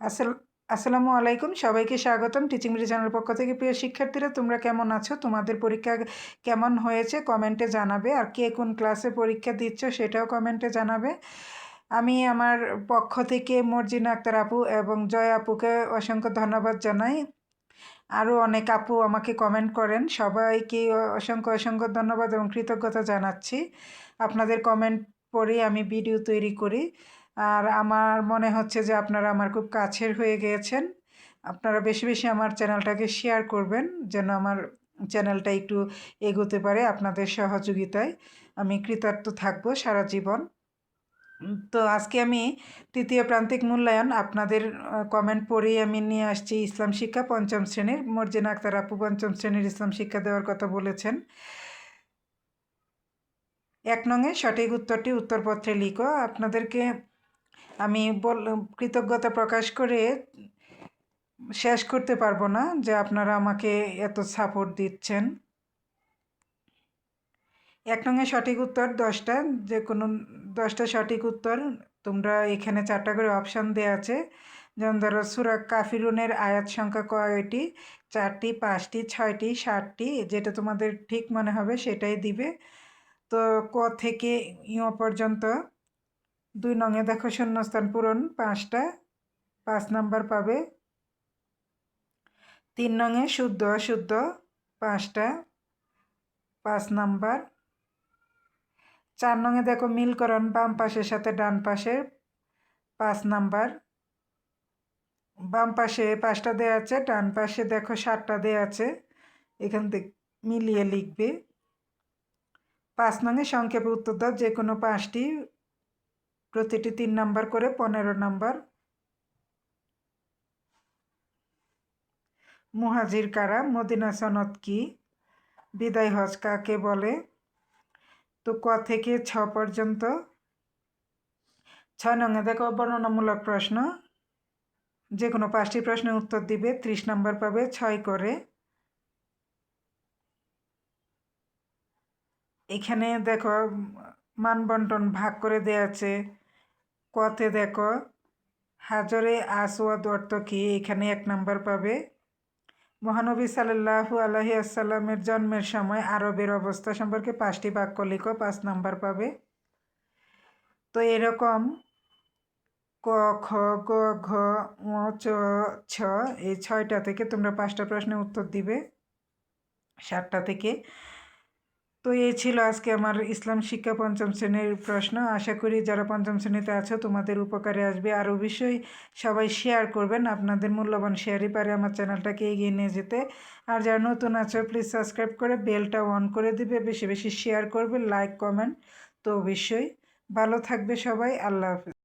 আসসাল, আসসালামু আলাইকুম। সবাইকে স্বাগতম টিচিং বিডি চ্যানেল পক্ষ থেকে। প্রিয় শিক্ষার্থীরা, তোমরা কেমন আছো? তোমাদের পরীক্ষা কেমন হয়েছে? কমেন্টে জানাবে। আর কে কোন ক্লাসে পরীক্ষা দিচ্ছ, সেটাও কমেন্টে জানাবে। আমি আমার পক্ষ থেকে মর্জিনা আক্তার আপু এবং জয় আপুকে অসংখ্য ধন্যবাদ জানাই। আরও অনেক আপু আমাকে কমেন্ট করেন। সবাইকে অসংখ্য অসংখ্য ধন্যবাদ এবং কৃতজ্ঞতা জানাচ্ছি। আপনাদের কমেন্ট পড়ে আমি ভিডিও তৈরি করি। আর আমার মনে হচ্ছে যে আপনারা আমার খুব কাছের হয়ে গিয়েছেন। আপনারা বেশি বেশি আমার চ্যানেলটাকে শেয়ার করবেন, যেন আমার চ্যানেলটা একটু এগোতে পারে আপনাদের সহযোগিতায়। আমি কৃতার্থ থাকব সারা জীবন। তো আজকে আমি তৃতীয় প্রান্তিক মূল্যায়ন। আপনাদের কমেন্ট পড়েই আমি নিয়ে আসছি ইসলাম শিক্ষা পঞ্চম শ্রেণির। মর্জিনা আক্তার আপু পঞ্চম শ্রেণির ইসলাম শিক্ষা দেওয়ার কথা বলেছেন। এক নঙে সঠিক উত্তরটি উত্তরপত্রে লিখো। আপনাদেরকে আমি কৃতজ্ঞতা প্রকাশ করে শেষ করতে পারব না যে আপনারা আমাকে এত সাপোর্ট দিচ্ছেন। এক নঙে সঠিক উত্তর দশটা, যে কোনো দশটা সঠিক উত্তর তোমরা এখানে চারটা করে অপশান দেওয়া আছে। যেমন ধরো, সুরা কাফিরুনের আয়াত সংখ্যা কয়টি? চারটি, পাঁচটি, ছয়টি ষাটটি যেটা তোমাদের ঠিক মনে হবে সেটাই দিবে। তো ক থেকে ইঁ পর্যন্ত দুই নঙে দেখো শূন্যস্থান পূরণ, পাঁচটা, পাঁচ নাম্বার পাবে। তিন নঙে শুদ্ধ, অশুদ্ধ, পাঁচটা, পাঁচ নাম্বার। চার নঙে দেখো মিলকরণ, বাম পাশের সাথে ডান পাশে পাঁচ নাম্বার। বাম পাশে পাঁচটা দেওয়া আছে, ডান পাশে দেখো সাতটা দেওয়া আছে, এখান থেকে মিলিয়ে লিখবে। পাঁচ নঙে সংক্ষেপে উত্তর দাও যে কোনো পাঁচটি প্রতিটি তিন নাম্বার করে পনেরো নাম্বার। মুহাজির কারা? মদিনা সনদ কি? বিদায় হজ কাকে বলে? তো ক থেকে ছ পর্যন্ত? ছয় নঙে দেখো, বর্ণনামূলক প্রশ্ন। যে কোনো পাঁচটি প্রশ্নের উত্তর দিবে, ত্রিশ নাম্বার পাবে, ছয় করে। এখানে দেখো, মানবন্টন ভাগ করে দেওয়া আছে। কতে দেখো। হাজরে আসওয়াদ অর্থ কি? এখানে এক নাম্বার পাবে। মহানবী সাল্লাহু আলহি আসাল্লামের জন্মের সময় আরবের অবস্থা সম্পর্কে পাঁচটি বাক্য লিখো, পাঁচ নাম্বার পাবে। তো এরকম ক, খ, গ, ঘ চ, ছ, এই ছয়টা থেকে তোমরা পাঁচটা প্রশ্নের উত্তর দিবে। সাতটা থেকে তো এই ছিল আজকে আমার ইসলাম শিক্ষা পঞ্চম শ্রেণির প্রশ্ন। আশা করি যারা পঞ্চম শ্রেণীতে আছো, তোমাদের উপকারে আসবে। আর অবশ্যই সবাই শেয়ার করবেন। আপনাদের মূল্যবান শেয়ারই পারে আমার চ্যানেলটাকে এগিয়ে নিয়ে যেতে। আর যারা নতুন আছো প্লিজ সাবস্ক্রাইব করে বেলটা অন করে দিবে। বেশি বেশি শেয়ার করবে লাইক কমেন্ট তো অবশ্যই ভালো থাকবে সবাই। আল্লাহ হাফিজ।